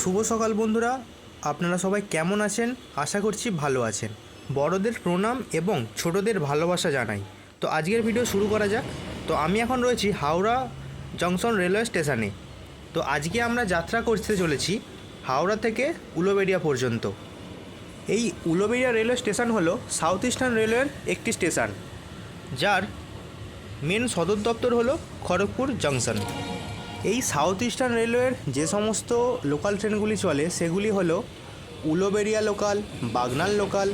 শুভ সকাল বন্ধুরা। আপনারা সবাই কেমন আছেন? আশা করছি ভালো আছেন। বড়দের প্রণাম এবং ছোটদের ভালোবাসা জানাই। তো আজকের ভিডিও শুরু করা যাক। তো আমি এখন রয়েছি হাওড়া জংশন রেলওয়ে স্টেশনে। তো আজকে আমরা যাত্রা করতে চলেছি হাওড়া থেকে উলোবেড়িয়া পর্যন্ত। এই উলোবেড়িয়া রেলওয়ে স্টেশন হলো সাউথ ইস্টার্ন রেলওয়ের একটি স্টেশন, যার মেন সদর দপ্তর হলো খড়গপুর জংশন। এই সাউথ ইস্টার্ন রেলওয়ের যে সমস্ত লোকাল ট্রেনগুলি চলে, সেগুলি হলো Uluberia local Bagnan local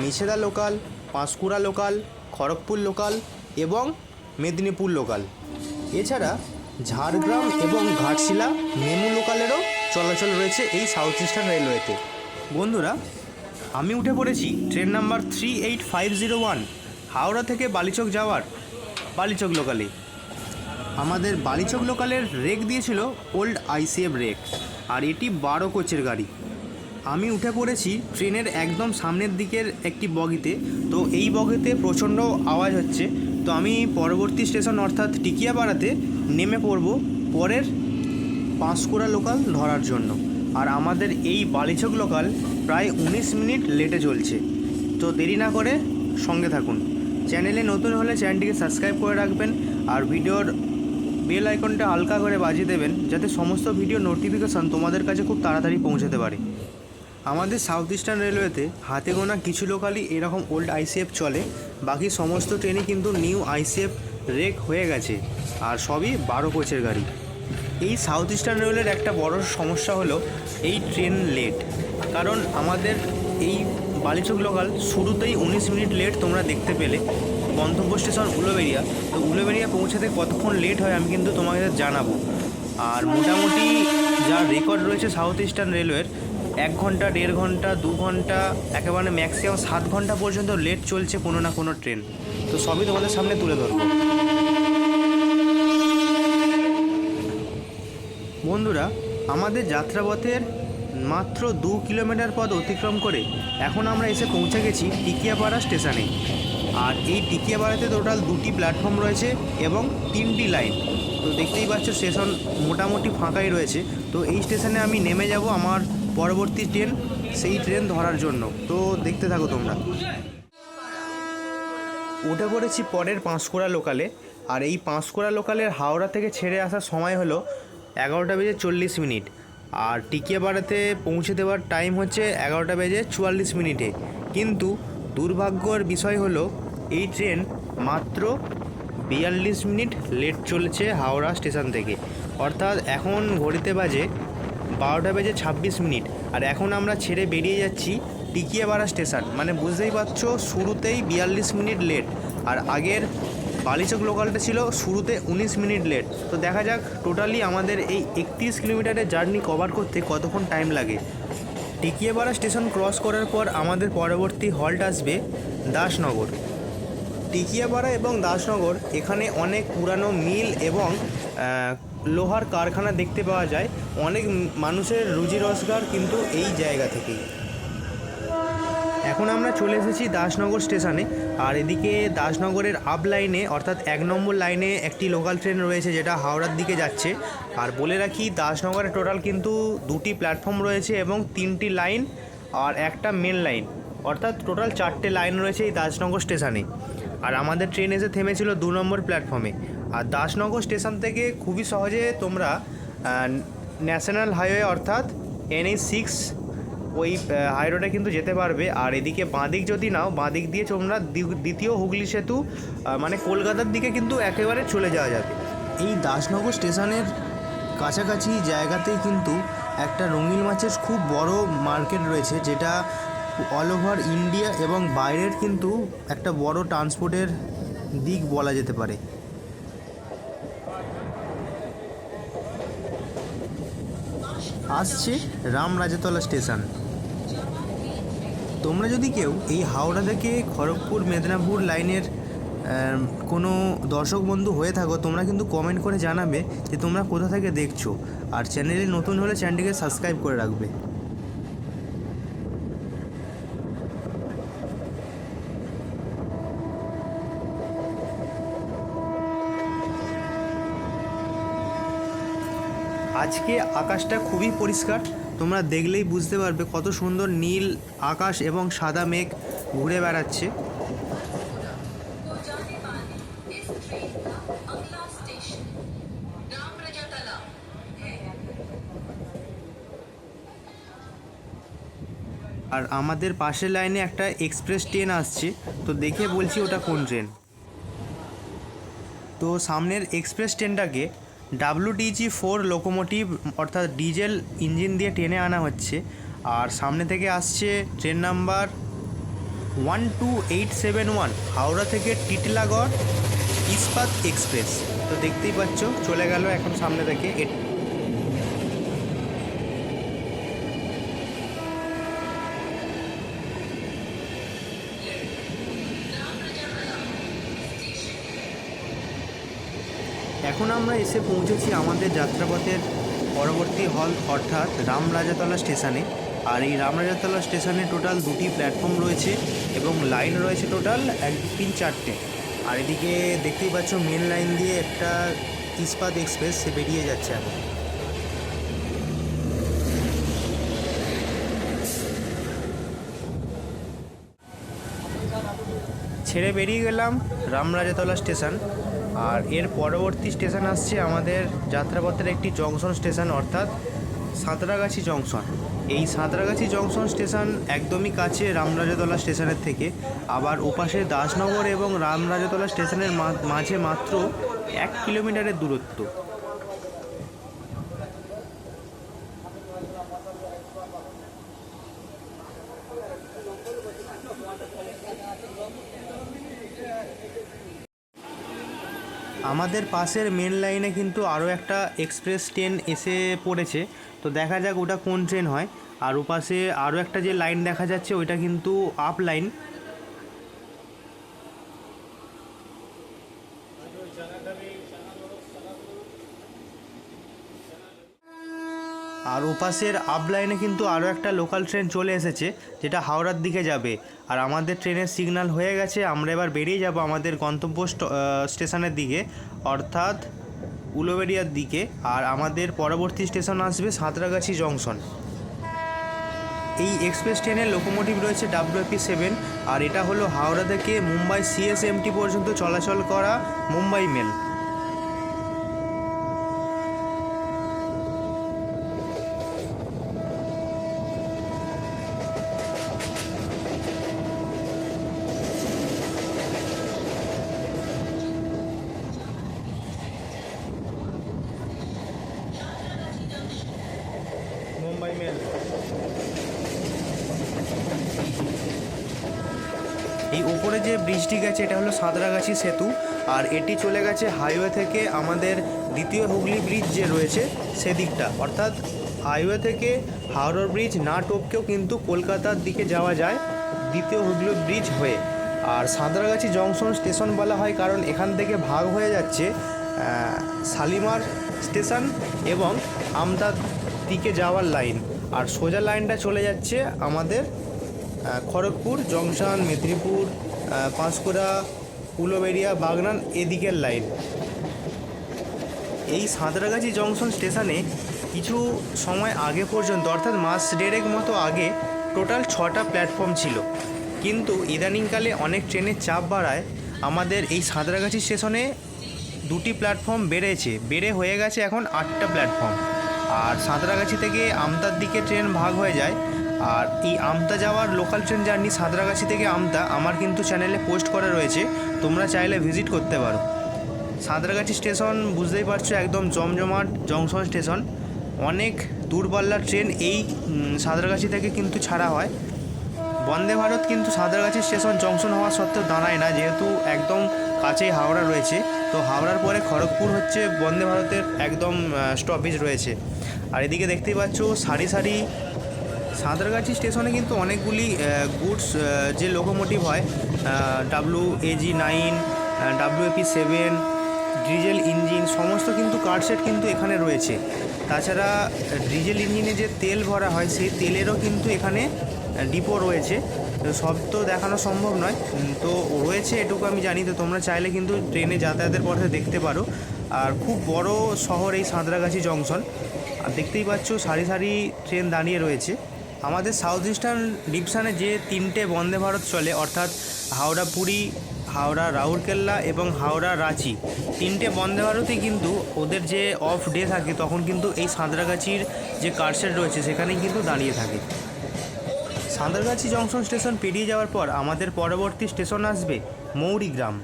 Mecheda local Panskura local Kharagpur local এবং মেদিনীপুর লোকাল এছাড়া ঝাড়গ্রাম এবং ঘাটশিলা মেমু লোকালেরও চলাচল রয়েছে এই সাউথ ইস্টার্ন রেলওয়েতে বন্ধুরা, আমি উঠে পড়েছি train number three eight five zero one Howrah থেকে বালিচক যাওয়ার বালিচক লোকালে আমাদের বালিচক লোকালের রেক দিয়েছিল ওল্ড আইসিএফ রেক, আর এটি বারো কোচের গাড়ি। আমি উঠে পড়েছি ট্রেনের একদম সামনের দিকের একটি বগিতে, তো এই বগিতে প্রচণ্ড আওয়াজ হচ্ছে। তো আমি পরবর্তী স্টেশন অর্থাৎ টিকিয়াপাড়াতে নেমে পড়ব পরের পাঁশকুড়া লোকাল ধরার জন্য। আর আমাদের এই বালিচক লোকাল প্রায় উনিশ মিনিট লেটে চলছে। তো দেরি না করে সঙ্গে থাকুন। চ্যানেলে নতুন হলে চ্যানেলটিকে সাবস্ক্রাইব করে রাখবেন, আর ভিডিওর বেল আইকনটা হালকা করে বাজিয়ে দেবেন, যাতে সমস্ত ভিডিও নোটিফিকেশান তোমাদের কাছে খুব তাড়াতাড়ি পৌঁছাতে পারে। আমাদের সাউথ ইস্টার্ন রেলওয়েতে হাতে গোনা কিছু লোকালই এরকম ওল্ড আইসিএফ চলে, বাকি সমস্ত ট্রেনই কিন্তু নিউ আইসিএফ রেক হয়ে গেছে, আর সবই বারো কোচের গাড়ি। এই সাউথ ইস্টার্ন রেলের একটা বড় সমস্যা হলো এই ট্রেন লেট কারণ আমাদের এই বালিচক লোকাল শুরুতেই উনিশ মিনিট লেট তোমরা দেখতে পেলে গন্তব্য স্টেশন উলোবেরিয়া। তো উলোবেরিয়া পৌঁছাতে কতক্ষণ লেট হয় আমি কিন্তু তোমাকে জানাব। আর মোটামুটি যা রেকর্ড রয়েছে সাউথ ইস্টার্ন রেলওয়ের এক ঘণ্টা, দেড় ঘণ্টা, দু ঘণ্টা, একেবারে ম্যাক্সিমাম সাত ঘণ্টা পর্যন্ত লেট চলছে কোনো না কোনো ট্রেন তো সবই তোমাদের সামনে তুলে ধরবো। বন্ধুরা, আমাদের যাত্রাপথের মাত্র দু কিলোমিটার পথ অতিক্রম করে এখন আমরা এসে পৌঁছে গেছি টিকিয়াপাড়া স্টেশনে। আর এই টিকিয়া টিকিয়াপাড়াতে টোটাল দুটি প্ল্যাটফর্ম রয়েছে এবং তিনটি লাইন। তো দেখতেই পাচ্ছ, স্টেশন মোটামুটি ফাঁকাই রয়েছে। তো এই স্টেশনে আমি নেমে যাব আমার পরবর্তী ট্রেন, সেই ট্রেন ধরার জন্য। তো দেখতে থাকো তোমরা। উঠে পড়েছি পরের পাঁশকুড়া লোকালে। আর এই পাঁশকুড়া লোকালের হাওড়া থেকে ছেড়ে আসার সময় হলো এগারোটা বেজে চল্লিশ মিনিট। আর টিকিয়াপাড়াতে পৌঁছে দেওয়ার টাইম হচ্ছে এগারোটা বেজে চুয়াল্লিশ মিনিটে। কিন্তু দুর্ভাগ্যর বিষয় হলো এই ট্রেন মাত্র বিয়াল্লিশ মিনিট লেট চলেছে হাওড়া স্টেশন থেকে। অর্থাৎ এখন ঘড়িতে বাজে বারোটা বেজে ছাব্বিশ মিনিট। আর এখন আমরা ছেড়ে বেরিয়ে যাচ্ছি টিকিয়াপাড়া স্টেশন। মানে বুঝতেই পারছ, শুরুতেই বিয়াল্লিশ মিনিট লেট। আর আগের বালিচক লোকালটা ছিল শুরুতে উনিশ মিনিট লেট। তো দেখা যাক টোটালি আমাদের এই একত্রিশ কিলোমিটারের জার্নি কভার করতে কতক্ষণ টাইম লাগে। টিকিয়াপাড়া স্টেশন ক্রস করার পর আমাদের পরবর্তী হল্ট আসবে দাসনগর। টিকিয়াপাড়া এবং দাসনগর, এখানে অনেক পুরানো মিল এবং লোহার কারখানা দেখতে পাওয়া যায়। অনেক মানুষের রুজি রোজগার কিন্তু এই জায়গা থেকেই। এখন আমরা চলে এসেছি দাসনগর স্টেশনে। আর এদিকে দাসনগরের আপ লাইনে অর্থাৎ এক নম্বর লাইনে একটি লোকাল ট্রেন রয়েছে যেটা হাওড়ার দিকে যাচ্ছে। আর বলে রাখি, দাসনগরে টোটাল কিন্তু দুটি প্ল্যাটফর্ম রয়েছে এবং তিনটি লাইন আর একটা মেন লাইন অর্থাৎ টোটাল চারটে লাইন রয়েছে এই দাসনগর স্টেশনে। আর আমাদের ট্রেন এসে থেমেছিল দু নম্বর প্ল্যাটফর্মে আর দাসনগর স্টেশন থেকে খুবই সহজে তোমরা ন্যাশনাল হাইওয়ে অর্থাৎ এনএইচ সিক্স ওই হাই রোডে কিন্তু যেতে পারবে। আর এদিকে বাঁদিক যদি নাও, বাঁদিক দিয়ে তোমরা দ্বিতীয় হুগলি সেতু মানে কলকাতার দিকে কিন্তু একেবারে চলে যাওয়া যাবে। এই দাসনগর স্টেশনের কাছাকাছি জায়গাতেই কিন্তু একটা রঙিন মাছের খুব বড় মার্কেট রয়েছে, যেটা অল ওভার ইন্ডিয়া এবং বাইরের কিন্তু একটা বড় ট্রান্সপোর্টের দিক বলা যেতে পারে। আসছে রামরাজাতলা স্টেশন। তোমরা যদি কেউ এই হাওড়া থেকে খড়গপুর, মেদিনীপুর লাইনের কোনো দর্শক বন্ধু হয়ে থাকো, তোমরা কিন্তু কমেন্ট করে জানাবে যে তোমরা কোথা থেকে দেখছ। আর চ্যানেলে নতুন হলে চ্যানেলটিকে সাবস্ক্রাইব করে রাখবে। আজকে আকাশটা খুবই পরিষ্কার। তোমরা দেখলেই বুঝতে পারবে কত সুন্দর নীল আকাশ এবং সাদা মেঘ ঘুরে বেড়াচ্ছে। আর আমাদের পাশের লাইনে একটা এক্সপ্রেস ট্রেন আসছে, তো দেখে বলছি ওটা কোন ট্রেন। তো সামনের এক্সপ্রেস ট্রেনটাকে ডাব্লুডিজি ফোর লোকোমোটিভ অর্থাৎ ডিজেল ইঞ্জিন দিয়ে টেনে আনা হচ্ছে। আর সামনে থেকে আসছে train number one two eight seven one Howrah থেকে টিটলাগড় ইস্পাত এক্সপ্রেস। তো দেখতেই পাচ্ছ, চলে গেল এখন সামনে থেকে আমরা এসে পৌঁছেছি আমাদের যাত্রাপথের পরবর্তী হল অর্থাৎ রামরাজাতলা স্টেশনে। আর এই রামরাজাতলা স্টেশনে টোটাল দুটি প্ল্যাটফর্ম রয়েছে এবং লাইন রয়েছে টোটাল এক, তিন, চারটে। আর এদিকে দেখতেই পাচ্ছ মেন লাইন দিয়ে একটা ইস্পাত এক্সপ্রেস সে বেরিয়ে যাচ্ছে এখন। ছেড়ে বেরিয়ে গেলাম রামরাজাতলা স্টেশন। আর এর পরবর্তী স্টেশন আসছে আমাদের যাত্রাপথের একটি জংশন স্টেশন, অর্থাৎ সাঁতরাগাছি জংশন। এই সাঁতরাগাছি জংশন স্টেশন একদমই কাছে রামরাজাতলা স্টেশনের থেকে। আবার ওপাশে দাসনগর এবং রামরাজাতলা স্টেশনের মাঝে মাত্র এক কিলোমিটারের দূরত্ব। আমাদের পাশের মেন লাইনে কিন্তু আরও একটা এক্সপ্রেস ট্রেন এসে পড়েছে। তো দেখা যাক ওটা কোন ট্রেন হয়। আর ওপাশে আরও একটা যে লাইন দেখা যাচ্ছে, ওইটা কিন্তু আপ লাইন আর ওপাশের আপ লাইনে কিন্তু আরও একটা লোকাল ট্রেন চলে এসেছে, যেটা হাওড়ার দিকে যাবে। আর আমাদের ট্রেনের সিগন্যাল হয়ে গেছে, আমরা এবার বেরিয়ে যাব আমাদের গন্তব্য স্ট- স্টেশনের দিকে, অর্থাৎ উলোবেরিয়ার দিকে। আর আমাদের পরবর্তী স্টেশন আসবে সাঁতরাগাছি জংশন। এই এক্সপ্রেস ট্রেনের লোকোমোটিভ রয়েছে ডাব্লিউপি সেভেন আর এটা হলো হাওড়া থেকে মুম্বাই সিএসএমটি পর্যন্ত চলাচল করা মুম্বাই মেল মুম্বাই মেল এই ওপরে যে ব্রিজটি গেছে, এটা হলো সাঁতরাগাছি সেতু। আর এটি চলে গেছে হাইওয়ে থেকে আমাদের দ্বিতীয় হুগলি ব্রিজ যে রয়েছে, সেদিকটা। অর্থাৎ হাইওয়ে থেকে হাওড়ার ব্রিজ না টপকেও কিন্তু কলকাতার দিকে যাওয়া যায় দ্বিতীয় হুগলি ব্রিজ হয়ে। আর সাঁতরাগাছি জংশন স্টেশন বলা হয় কারণ এখান থেকে ভাগ হয়ে যাচ্ছে শালিমার স্টেশন এবং আমদার দিকে যাওয়ার লাইন। আর সোজা লাইনটা চলে যাচ্ছে আমাদের খড়গপুর, জংশন, মেদিনীপুর পাঁশকুড়া উলোবেরিয়া বাগনান এদিকের লাইন। এই সাঁতরাগাছি জংশন স্টেশনে কিছু সময় আগে পর্যন্ত, অর্থাৎ মাস দেড়েক মতো আগে, টোটাল ছটা প্ল্যাটফর্ম ছিল। কিন্তু ইদানিংকালে অনেক ট্রেনের চাপ বাড়ায় আমাদের এই সাঁতরাগাছি স্টেশনে দুটি প্ল্যাটফর্ম বেড়েছে। বেড়ে হয়ে গেছে এখন আটটা প্ল্যাটফর্ম। আর সাঁতরাগাছি থেকে আমতার দিকে ট্রেন ভাগ হয়ে যায়। আর এই আমতা যাওয়ার লোকাল ট্রেন জার্নি সাঁতরাগাছি থেকে আমতা আমার কিন্তু চ্যানেলে পোস্ট করা রয়েছে। তোমরা চাইলে ভিজিট করতে পারো। সাঁতরাগাছি স্টেশন বুঝতেই পারছ একদম জমজমাট জংশন স্টেশন অনেক দূরপাল্লার ট্রেন এই সাঁতরাগাছি থেকে কিন্তু ছাড়া হয়। বন্দে ভারত কিন্তু সাঁতরাগাছি স্টেশন জংশন হওয়া সত্ত্বেও দাঁড়ায় না, যেহেতু একদম কাছেই হাওড়া রয়েছে। তো হাওড়ার পরে খড়গপুর হচ্ছে বন্দে ভারতের একদম স্টপেজ রয়েছে। আর এদিকে দেখতেই পাচ্ছ সারি সারি সাঁতরাগাছি স্টেশনে কিন্তু অনেকগুলি গুডস যে লোকোমোটিভ হয় W AG nine WAP seven diesel engine, সমস্ত কিন্তু কার সেট কিন্তু এখানে রয়েছে। তাছাড়া, ডিজেল ইঞ্জিনে যে তেল ভরা হয়, সেই তেলেরও কিন্তু এখানে ডিপো রয়েছে। সব তো দেখানো সম্ভব নয়। তো রয়েছে এটুকু আমি জানি, তো তোমরা চাইলে কিন্তু ট্রেনে যাতায়াতের পথে দেখতে পারো। আর খুব বড় শহর এই সাঁতরাগাছি জংশন। আর দেখতেই পাচ্ছ, সারি সারি ট্রেন দাঁড়িয়ে রয়েছে। আমাদের সাউথ ইস্টার্ন ডিভিশনে যে তিনটে বন্দে ভারত চলে, অর্থাৎ হাওড়া পুরী, হাওড়া রাউরকেল্লা এবং হাওড়া রাঁচি, তিনটে বন্দে ভারতই কিন্তু ওদের যে অফ ডে থাকে, তখন কিন্তু এই সাঁতরাগাছির যে কারশেড রয়েছে, সেখানেই কিন্তু দাঁড়িয়ে থাকে। সাঁতরাগাছি জংশন স্টেশন পেরিয়ে যাওয়ার পর আমাদের পরবর্তী স্টেশন আসবে মৌরিগ্রাম।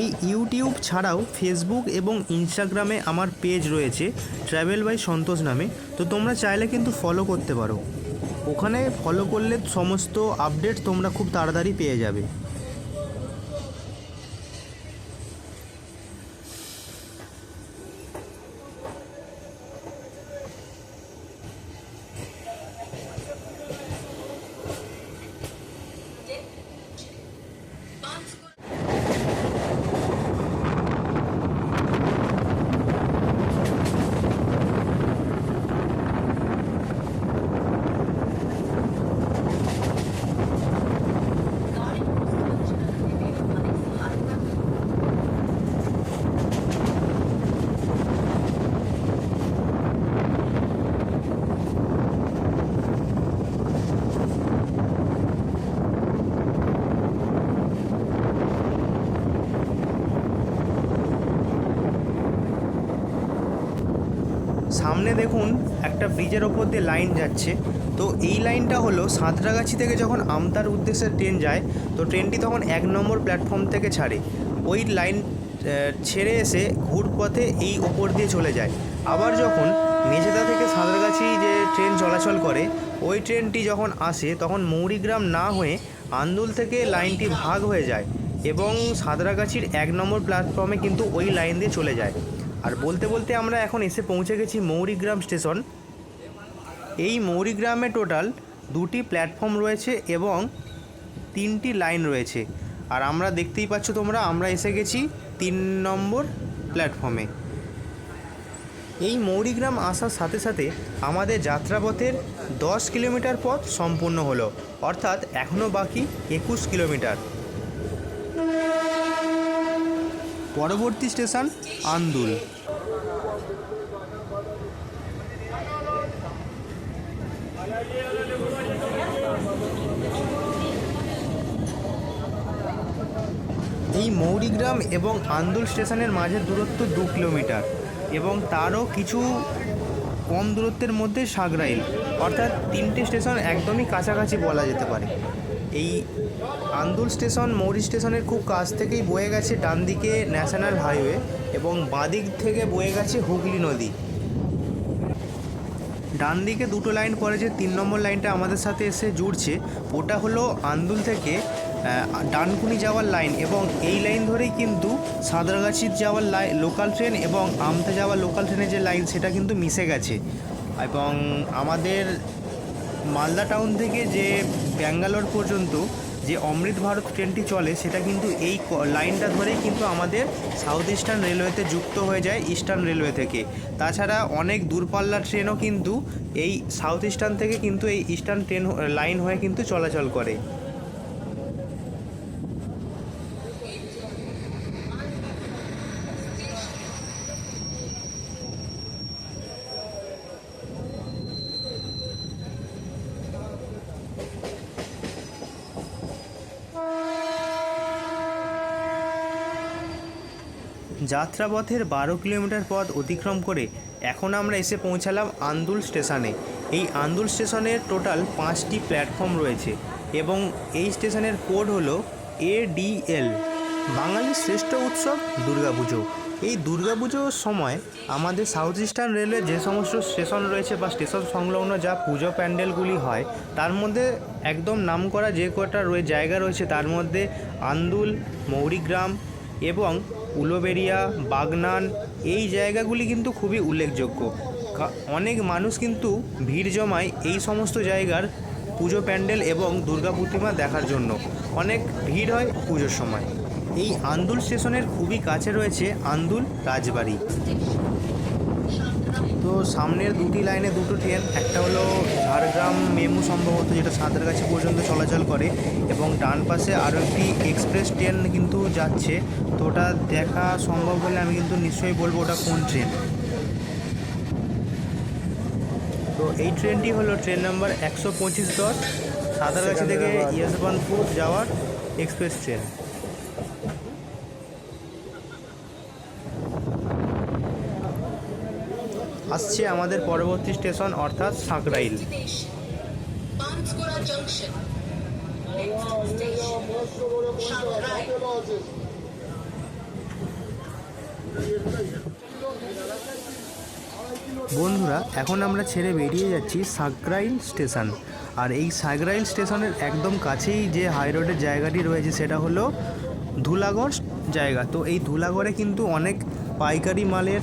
এই ইউটিউব ছাড়াও ফেসবুক এবং ইনস্টাগ্রামে আমার পেজ রয়েছে ট্রাভেল বাই সন্তোষ নামে। তো তোমরা চাইলে কিন্তু ফলো করতে পারো। ওখানে ফলো করলে সমস্ত আপডেট তোমরা খুব তাড়াতাড়ি পেয়ে যাবে। সামনে দেখুন একটা ব্রিজের ওপর দিয়ে লাইন যাচ্ছে। তো এই লাইনটা হলো সাঁতরাগাছি থেকে যখন আমতার উদ্দেশ্যে ট্রেন যায়, তো ট্রেনটি তখন এক নম্বর প্ল্যাটফর্ম থেকে ছাড়ে। ওই লাইন ছেড়ে এসে ঘুরপথে এই ওপর দিয়ে চলে যায়। আবার যখন মেঝেদা থেকে সাঁতরাগাছি যে ট্রেন চলাচল করে, ওই ট্রেনটি যখন আসে, তখন মৌরিগ্রাম না হয়ে আন্দুল থেকে লাইনটি ভাগ হয়ে যায় এবং সাঁতরাগাছির এক নম্বর প্ল্যাটফর্মে কিন্তু ওই লাইন দিয়ে চলে যায়। আর বলতে বলতে আমরা এখন এসে পৌঁছে গেছি মৌরিগ্রাম স্টেশন। এই মৌরিগ্রামে টোটাল দুটি প্ল্যাটফর্ম রয়েছে এবং তিনটি লাইন রয়েছে। আর আমরা দেখতেই পাচ্ছ তোমরা, আমরা এসে গেছি তিন নম্বর প্ল্যাটফর্মে। এই মৌরিগ্রাম আসার সাথে সাথে আমাদের যাত্রাপথের দশ কিলোমিটার পথ সম্পূর্ণ হলো। অর্থাৎ এখনও বাকি একুশ কিলোমিটার। পরবর্তী স্টেশন আন্দুল। এই মৌরিগ্রাম এবং আন্দুল স্টেশনের মাঝের দূরত্ব দু কিলোমিটার এবং তারও কিছু কম দূরত্বের মধ্যে সাগরাইল। অর্থাৎ তিনটে স্টেশন একদমই কাছাকাছি বলা যেতে পারে। এই আন্দুল স্টেশন, মৌরি স্টেশনের খুব কাছ থেকেই বয়ে গেছে ডান দিকে ন্যাশনাল হাইওয়ে এবং বাঁদিক থেকে বয়ে গেছে হুগলি নদী। ডান দিকে দুটো লাইন পরে যে তিন নম্বর লাইনটা আমাদের সাথে এসে জুড়ছে, ওটা হলো আন্দুল থেকে ডানকুনি যাওয়ার লাইন এবং এই লাইন ধরেই কিন্তু সাঁতরাগাছির যাওয়ার লাই, লোকাল ট্রেন এবং আমতে যাওয়ার লোকাল ট্রেনের যে লাইন, সেটা কিন্তু মিশে গেছে। এবং আমাদের মালদা টাউন থেকে যে ব্যাঙ্গালোর পর্যন্ত যে অমৃত ভারত ট্রেনটি চলে, সেটা কিন্তু এই লাইনটা ধরেই কিন্তু আমাদের সাউথ ইস্টার্ন রেলওয়েতে যুক্ত হয়ে যায় ইস্টার্ন রেলওয়ে থেকে। তাছাড়া অনেক দূরপাল্লার ট্রেনও কিন্তু এই সাউথ ইস্টার্ন থেকে কিন্তু এই ইস্টার্ন ট্রেন লাইন হয়ে কিন্তু চলাচল করে। যাত্রাপথের বারো কিলোমিটার পথ অতিক্রম করে এখন আমরা এসে পৌঁছালাম আন্দুল স্টেশনে। এই আন্দুল স্টেশনের টোটাল পাঁচটি প্ল্যাটফর্ম রয়েছে এবং এই স্টেশনের কোড হলো এডিএল। বাঙালির শ্রেষ্ঠ উৎসব দুর্গাপুজো। এই দুর্গাপুজোর সময় আমাদের সাউথ ইস্টার্ন রেলওয়ে যে সমস্ত স্টেশন রয়েছে বা স্টেশন সংলগ্ন যা পুজো প্যান্ডেলগুলি হয়, তার মধ্যে একদম নামকরা যে কটা রয়ে, জায়গা রয়েছে, তার মধ্যে আন্দুল, মৌরিগ্রাম এবং উলোবেরিয়া, বাগনান এই জায়গাগুলি কিন্তু খুবই উল্লেখযোগ্য। অনেক মানুষ কিন্তু ভিড় জমায় এই সমস্ত জায়গার পুজো প্যান্ডেল এবং দুর্গা প্রতিমা দেখার জন্য। অনেক ভিড় হয় পুজোর সময়। এই আন্দুল স্টেশনের খুবই কাছে রয়েছে আন্দুল রাজবাড়ি। তো সামনের দুটি লাইনে দুটো ট্রেন একটা হলো ঝাড়গ্রাম মেমু সম্ভবত যেটা সাঁতার সাঁতরাগাছি পর্যন্ত চলাচল করে এবং ডান পাশে আরও একটি এক্সপ্রেস ট্রেন কিন্তু যাচ্ছে। তো ওটা দেখা সম্ভব হলে আমি কিন্তু নিশ্চয়ই বলব ওটা কোন ট্রেন। তো এই ট্রেনটি হলো ট্রেন নাম্বার একশো পঁচিশ দশ সাঁতারগাছি থেকে ইয়শবন্তপুর যাওয়ার এক্সপ্রেস ট্রেন। আসছে আমাদের পরবর্তী স্টেশন, অর্থাৎ সাঁকরাইল. বন্ধুরা, এখন আমরা ছেড়ে বেরিয়ে যাচ্ছি সাকরাইল স্টেশন আর এই সাকরাইল স্টেশনের একদম কাছেই যে হাই রোডের জায়গাটি রয়েছে, সেটা হলো ধুলাগড় জায়গা তো এই ধুলাগড়ে কিন্তু অনেক পাইকারি মালের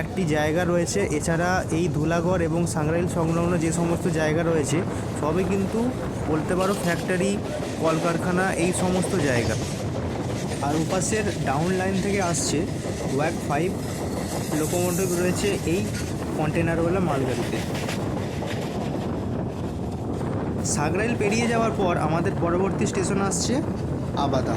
একটি জায়গা রয়েছে। এছাড়া এই ধুলাগড় এবং সাংরাইল সংলগ্ন যে সমস্ত জায়গা রয়েছে, সবই কিন্তু বলতে পারো ফ্যাক্টরি কলকারখানা, এই সমস্ত জায়গা। আর উপাসের ডাউন লাইন থেকে আসছে ওয়াক ফাইভ লোকোমোটিভ রয়েছে এই কন্টেনারওয়ালা মালগাড়িতে। সাগরাইল পেরিয়ে যাওয়ার পর আমাদের পরবর্তী স্টেশন আসছে আবাদা।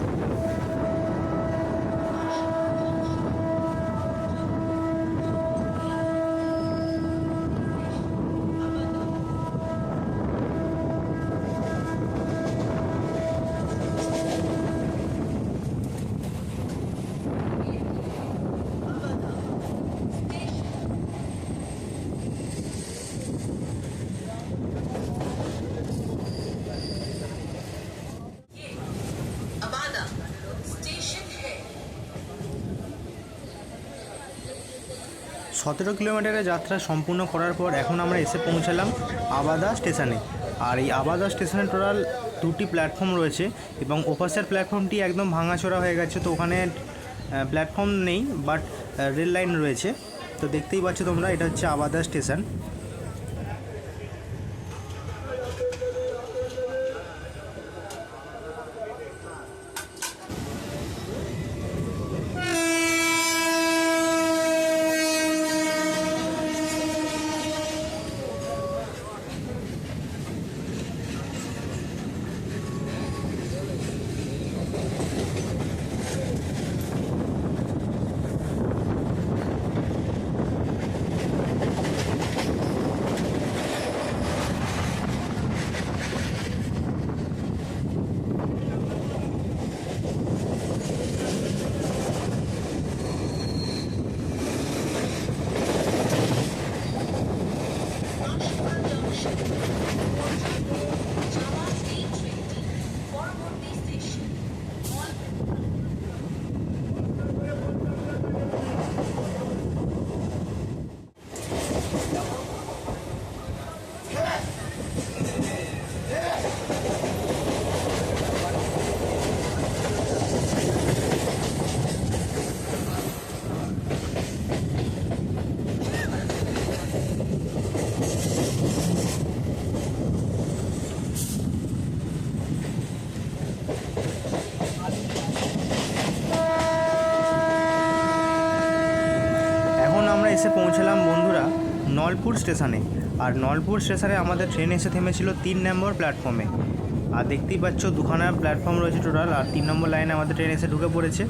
সতেরো কিলোমিটারের যাত্রা সম্পূর্ণ করার পর এখন আমরা এসে পৌঁছালাম আবাদা স্টেশনে। আর এই আবাদা স্টেশনে টোটাল দুটি প্ল্যাটফর্ম রয়েছে এবং ওপাশের প্ল্যাটফর্মটি একদম ভাঙাচোরা হয়ে গেছে, তো ওখানে প্ল্যাটফর্ম নেই বাট রেল লাইন রয়েছে। তো দেখতেই পাচ্ছ তোমরা, এটা হচ্ছে আবাদা স্টেশন। এসে পৌঁছলাম বন্ধুরা নলপুর স্টেশনে। আর নলপুর স্টেশনে আমাদের ট্রেন এসে থেমেছিল তিন নম্বর প্ল্যাটফর্মে আর দেখতেই পাচ্ছ, দুখানা প্ল্যাটফর্ম রয়েছে টোটাল আর তিন নম্বর লাইনে আমাদের ট্রেন এসে ঢুকে পড়েছে।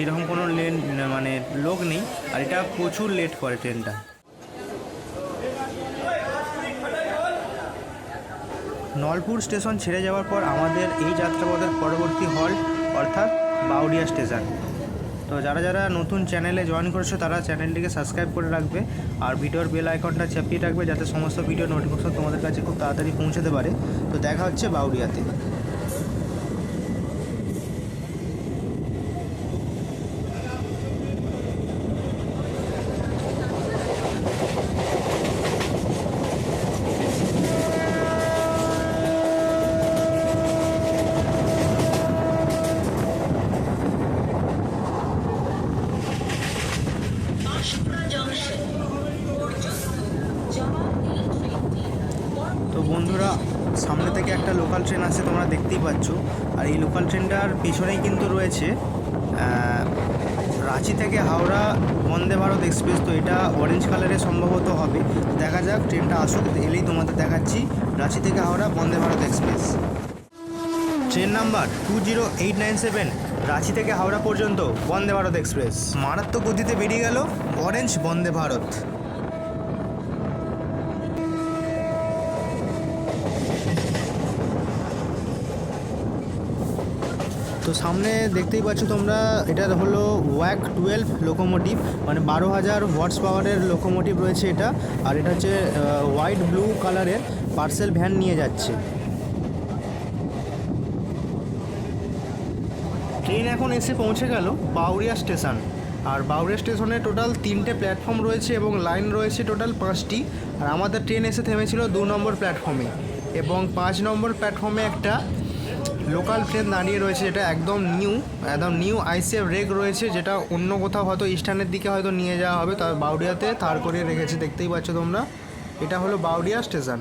সেরকম কোনো লেন মানে লোক নেই, আর এটা প্রচুর লেট করে ট্রেনটা। নলপুর স্টেশন ছেড়ে যাওয়ার পর আমাদের এই যাত্রাপথের পরবর্তী হল্ট অর্থাৎ বাউডিয়া স্টেশন। তো যারা যারা নতুন চ্যানেলে জয়েন করেছ, তারা চ্যানেলটিকে সাবস্ক্রাইব করে রাখবে, আর ভিডিওর বেল আইকনটা চাপিয়ে রাখবে, যাতে সমস্ত ভিডিও নোটিফিকেশন তোমাদের কাছে খুব তাড়াতাড়ি পৌঁছাতে পারে। তো দেখা হচ্ছে বাউরিয়াতে হাবড়া জংশন পর্যন্ত যাওয়া এই ট্রেনটি তো বন্ধুরা সামনে থেকে একটা লোকাল ট্রেন আছে তোমরা দেখতেই পাচ্ছ আর এই লোকাল ট্রেনটার পিছনেই কিন্তু রয়েছে রাঁচি থেকে হাওড়া বন্দে ভারত এক্সপ্রেস তো এটা অরেঞ্জ কালারে সম্ভবত হবে। দেখা যাক ট্রেনটা আসুক, এলেই তোমাদের দেখাচ্ছি। রাঁচি থেকে Howrah Vande Bharat express train number two zero eight nine seven Ranchi থেকে হাওড়া পর্যন্ত বন্দে ভারত এক্সপ্রেস মারাত্মক গতিতে বেরিয়ে গেল অরেঞ্জ বন্দে ভারত। তো সামনে দেখতেই পাচ্ছ তোমরা, এটা হলো ওয়াক টুয়েলভ লোকোমোটিভ মানে বারো হাজার ওয়াটস পাওয়ারের লোকোমোটিভ রয়েছে এটা, আর এটা হচ্ছে হোয়াইট ব্লু কালারের পার্সেল ভ্যান নিয়ে যাচ্ছে। ট্রেন এখন এসে পৌঁছে গেল বাউরিয়া স্টেশন, আর বাউরিয়া স্টেশনে টোটাল তিনটে প্ল্যাটফর্ম রয়েছে এবং লাইন রয়েছে টোটাল পাঁচটি, আর আমাদের ট্রেন এসে থেমেছিল দু নম্বর প্ল্যাটফর্মে এবং পাঁচ নম্বর প্ল্যাটফর্মে একটা লোকাল ট্রেন দাঁড়িয়ে রয়েছে, যেটা একদম নিউ একদম নিউ আইসিএফ রেক রয়েছে, যেটা অন্য কোথাও হয়তো ইস্টার্নের দিকে হয়তো নিয়ে যাওয়া হবে তবে বাউরিয়াতে তার করে রেখেছে, দেখতেই পাচ্ছ তোমরা। এটা হলো বাউরিয়া স্টেশন।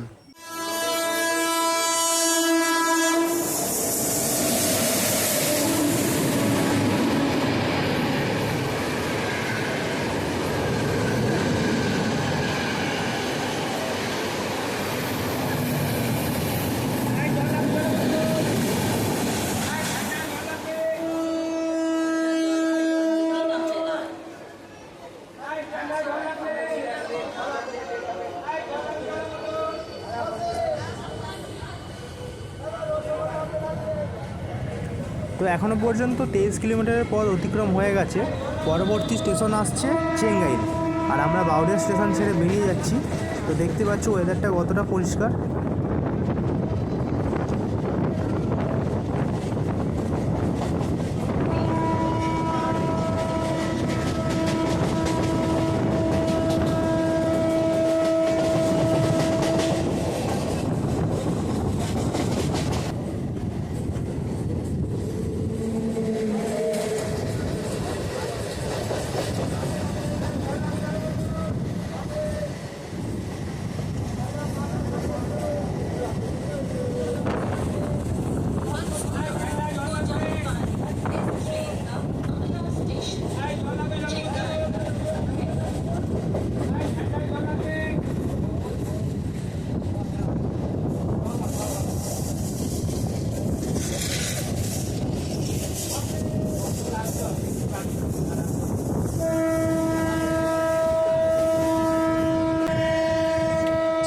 এখনও পর্যন্ত তেইশ কিলোমিটারের পথ অতিক্রম হয়ে গেছে। পরবর্তী স্টেশন আসছে চেঙ্গাইল। আর আমরা বাউডের স্টেশন ছেড়ে বেরিয়ে যাচ্ছি। তো দেখতে পাচ্ছ ওয়েদারটা কতটা পরিষ্কার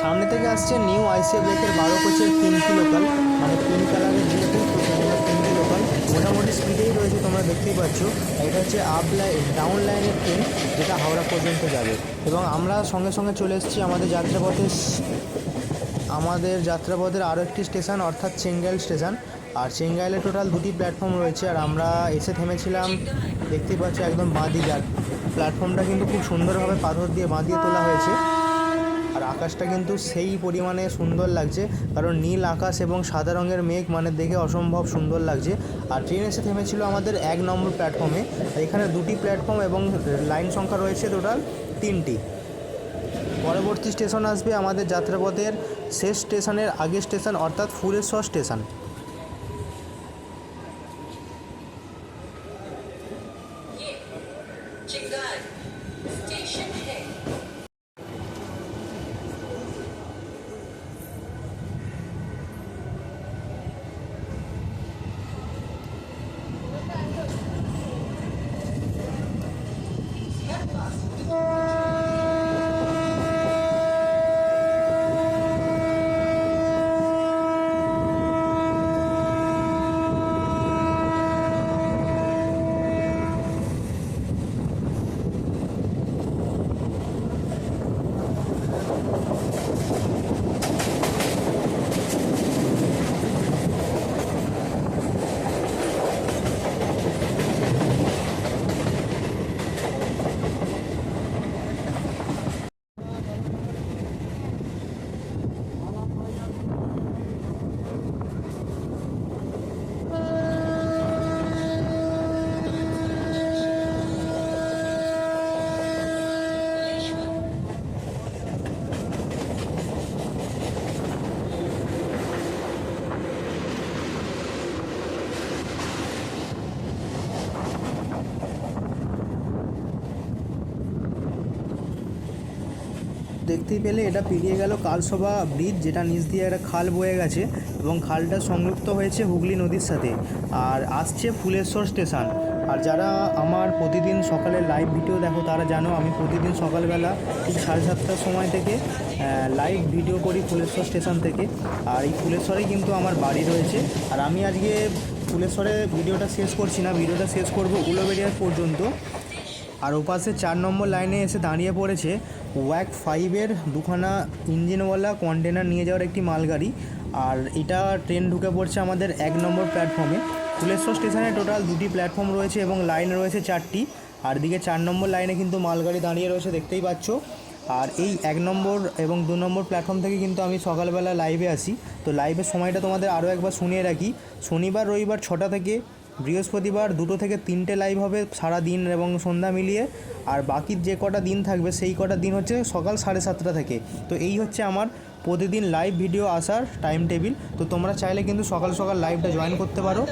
সামনে থেকে আসছে নিউ আইসিএফ রেকের বারো কোচের তিনটি লোকাল মানে পিঙ্ক কালারের যেহেতু তিনটি লোকাল। মোটামুটি স্পিডেই রয়েছে, তোমরা দেখতেই পাচ্ছ। এটা হচ্ছে আপ লাইন ডাউন লাইনের ট্রেন যেটা হাওড়া পর্যন্ত যাবে। এবং আমরা সঙ্গে সঙ্গে চলে এসেছি আমাদের যাত্রাপথে আমাদের যাত্রাপথের আরও একটি স্টেশন, অর্থাৎ চেঙ্গাইল স্টেশন। আর চেঙ্গাইলে টোটাল দুটি প্ল্যাটফর্ম রয়েছে, আর আমরা এসে থেমেছিলাম, দেখতেই পাচ্ছ, একদম বাঁদিক। আর প্ল্যাটফর্মটা কিন্তু খুব সুন্দরভাবে পাথর দিয়ে বাঁধিয়ে তোলা হয়েছে। আকাশটা কিন্তু সেই পরিমাণে সুন্দর লাগছে। কারণ নীল আকাশ এবং সাদা রঙের মেঘ মানে দেখে অসম্ভব সুন্দর লাগছে। আর ট্রেন এসে থেমেছিল আমাদের এক নম্বর প্ল্যাটফর্মে এখানে দুটি প্ল্যাটফর্ম এবং লাইন সংখ্যা রয়েছে টোটাল তিনটি। পরবর্তী স্টেশন আসবে আমাদের যাত্রাপথের শেষ স্টেশনের আগে স্টেশন অর্থাৎ ফুলেশ্বর স্টেশন দেখতেই পেলে, এটা পেরিয়ে গেল কালসভা ব্রিজ, যেটা নিচ দিয়ে একটা খাল বয়ে গেছে এবং খালটা সংযুক্ত হয়েছে হুগলি নদীর সাথে। আর আসছে ফুলেশ্বর স্টেশন। আর যারা আমার প্রতিদিন সকালে লাইভ ভিডিও দেখো, তারা জানো আমি প্রতিদিন সকালবেলা ঠিক সাড়ে সাতটার সময় থেকে লাইভ ভিডিও করি ফুলেশ্বর স্টেশন থেকে। আর এই ফুলেশ্বরেই কিন্তু আমার বাড়ি রয়েছে। আর আমি আজকে ফুলেশ্বরে ভিডিওটা শেষ করছি না, ভিডিওটা শেষ করব উলোবেরিয়া পর্যন্ত। আর ওপাশে চার নম্বর লাইনে এসে দাঁড়িয়ে পড়েছে। ওয়াক ফাইভের দুখানা ইঞ্জিনওয়ালা কন্টেনার নিয়ে যাওয়ার একটি মালগাড়ি। আর এটা ট্রেন ঢুকে পড়ছে আমাদের এক নম্বর প্ল্যাটফর্মে। ফুলেশ্বর স্টেশনে টোটাল দুটি প্ল্যাটফর্ম রয়েছে এবং লাইন রয়েছে চারটি। আর দিকে চার নম্বর লাইনে কিন্তু মালগাড়ি দাঁড়িয়ে রয়েছে, দেখতেই পাচ্ছ। আর এই এক নম্বর এবং দু নম্বর প্ল্যাটফর্ম থেকে কিন্তু আমি সকালবেলা লাইভে আসি। তো লাইভের সময়টা তোমাদের আরও একবার শুনিয়ে রাখি। শনিবার, রবিবার ছটা থেকে বৃহস্পতিবার দুটো থেকে তিনটে লাইভ হবে সারা দিন এবং সন্ধ্যা মিলিয়ে। আর বাকি যে কটা দিন থাকবে, সেই কটা দিন হচ্ছে সকাল সাড়ে সাতটা থেকে। তো এই হচ্ছে আমার প্রতিদিন লাইভ ভিডিও আসার টাইম টেবিল তো তোমরা চাইলে কিন্তু সকাল সকাল লাইভটা জয়েন করতে পারো।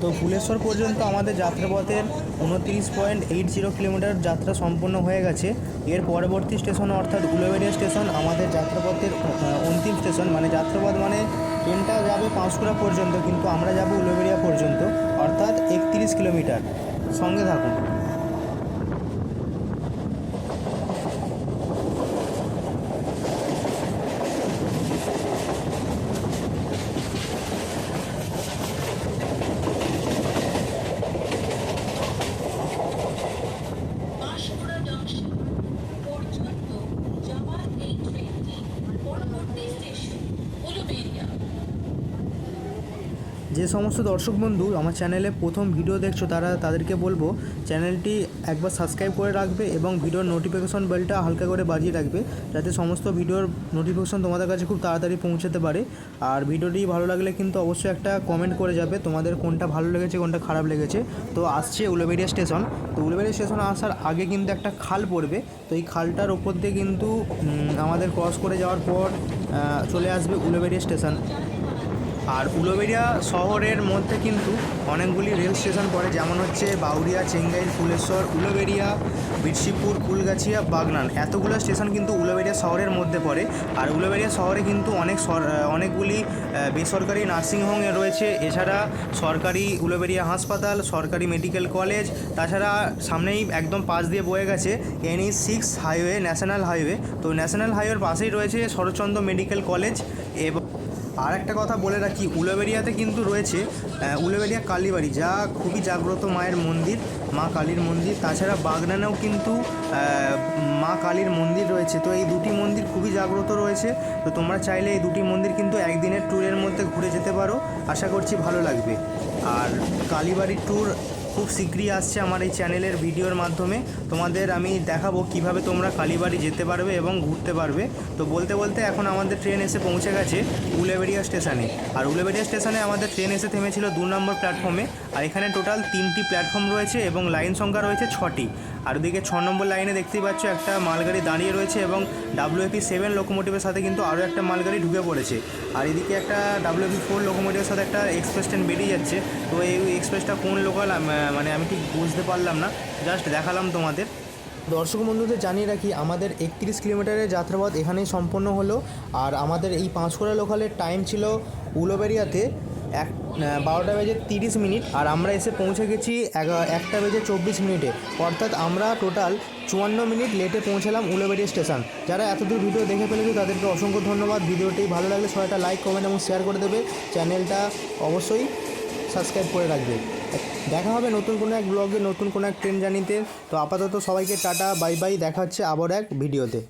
তো ফুলেশ্বর পর্যন্ত আমাদের যাত্রাপথের উনত্রিশ পয়েন্ট এইট জিরো কিলোমিটার যাত্রা সম্পূর্ণ হয়ে গেছে। এর পরবর্তী স্টেশন অর্থাৎ উলোবেরিয়া স্টেশন আমাদের যাত্রাপথের অন্তিম স্টেশন মানে যাত্রাপথ মানে ট্রেনটা যাবে পাঁশকুড়া পর্যন্ত, কিন্তু আমরা যাব উলোবেরিয়া পর্যন্ত, অর্থাৎ একত্রিশ কিলোমিটার সঙ্গে থাকুন পাঁশকুড়া জংশন পর্যন্ত যাওয়ার এই ট্রেনটি পরবর্তী স্টেশন উলুবেড়িয়া যে সমস্ত দর্শক বন্ধু, আমার চ্যানেলে প্রথম ভিডিও দেখছ তারা, তাদেরকে বলব, চ্যানেলটি একবার সাবস্ক্রাইব করে রাখবে এবং ভিডিওর নোটিফিকেশন বেলটা হালকা করে বাজিয়ে রাখবে, যাতে সমস্ত ভিডিওর নোটিফিকেশন তোমাদের কাছে খুব তাড়াতাড়ি পৌঁছাতে পারে। আর ভিডিওটি ভালো লাগলে কিন্তু অবশ্যই একটা কমেন্ট করে যাবে, তোমাদের কোনটা ভালো লেগেছে, কোনটা খারাপ লেগেছে। তো আসছে উলোবেরিয়া স্টেশন তো উলোবেরিয়া স্টেশন আসার আগে কিন্তু একটা খাল পড়বে, তো এই খালটার ওপর দিয়ে কিন্তু আমাদের ক্রস করে যাওয়ার পর চলে আসবে উলোবেরিয়া স্টেশন আর উলোবেরিয়া শহরের মধ্যে কিন্তু অনেকগুলি রেল স্টেশন পড়ে, যেমন হচ্ছে বাউরিয়া চেঙ্গাইল, ফুলেশ্বর উলোবেরিয়া বিরসিপুর কুলগাছিয়া বাগনান। এতগুলো স্টেশন কিন্তু উলোবেরিয়া শহরের মধ্যে পড়ে। আর উলোবেরিয়া শহরে কিন্তু অনেক অনেকগুলি বেসরকারি নার্সিংহোম রয়েছে। এছাড়া সরকারি উলোবেরিয়া হাসপাতাল, সরকারি মেডিকেল কলেজ, তাছাড়া সামনেই একদম পাশ দিয়ে বয়ে গেছে NH six highway national highway তো ন্যাশনাল হাইওয়ের পাশেই রয়েছে শরৎচন্দ্র মেডিকেল কলেজ এবং আর একটা কথা বলে রাখি উলোবেরিয়াতে কিন্তু রয়েছে উলোবেরিয়া কালীবাড়ি, যা খুবই জাগ্রত মায়ের মন্দির, মা কালীর মন্দির। তাছাড়া বাগনানেও কিন্তু মা কালীর মন্দির রয়েছে। তো এই দুটি মন্দির খুবই জাগ্রত রয়েছে। তো তোমরা চাইলে এই দুটি মন্দির কিন্তু একদিনের ট্যুরের মধ্যে ঘুরে যেতে পারো। আশা করছি ভালো লাগবে। আর কালীবাড়ির ট্যুর খুব শীঘ্রই আসছে আমার এই চ্যানেলের ভিডিওর মাধ্যমে। তোমাদের আমি দেখাবো কীভাবে তোমরা কালীবাড়ি যেতে পারবে এবং ঘুরতে পারবে। তো বলতে বলতে এখন আমাদের ট্রেন এসে পৌঁছে গেছে উলেবেড়িয়া স্টেশনে। আর উলেবেড়িয়া স্টেশনে আমাদের ট্রেন এসে থেমেছিল দু নম্বর প্ল্যাটফর্মে। আর এখানে টোটাল তিনটি প্ল্যাটফর্ম রয়েছে এবং লাইন সংখ্যা রয়েছে ছটি। আর ওদিকে ছ নম্বর লাইনে দেখতেই পাচ্ছ একটা মালগাড়ি দাঁড়িয়ে রয়েছে এবং ডাব্লিউএপি সেভেন লোকোমোটিভের সাথে কিন্তু আরও একটা মালগাড়ি ঢুকে পড়েছে। আর এদিকে একটা ডাব্লিউএপি ফোর লোকোমোটিভের সাথে একটা এক্সপ্রেস ট্রেন বেরিয়ে যাচ্ছে। তো এই এক্সপ্রেসটা কোন লোকাল মানে আমি ঠিক বুঝতে পারলাম না। জাস্ট দেখালাম তোমাদের। দর্শক বন্ধুদের জানিয়ে রাখি, আমাদের একত্রিশ কিলোমিটারের যাত্রাপথ এখানেই সম্পন্ন হলো। আর আমাদের এই পাঁচকুড়া লোকালের টাইম ছিল উলোবেরিয়াতে এক বারোটা বেজে তিরিশ মিনিট আর আমরা এসে পৌঁছে গেছি একটা বেজে চব্বিশ মিনিটে। অর্থাৎ আমরা টোটাল চুয়ান্ন মিনিট লেটে পৌঁছালাম উলোবেরিয়া স্টেশন যারা এতদূর ভিডিও দেখে ফেলেছে, তাদেরকে অসংখ্য ধন্যবাদ। ভিডিওটি ভালো লাগলে সবাই একটা লাইক কমেন্ট এবং শেয়ার করে দেবে। চ্যানেলটা অবশ্যই সাবস্ক্রাইব করে রাখবে। দেখা হবে নতুন কোনো এক ব্লগে নতুন কোনো এক ট্রেন জানিতে। তো আপাতত সবাইকে টাটা বাই বাই দেখা হচ্ছে আবার এক ভিডিওতে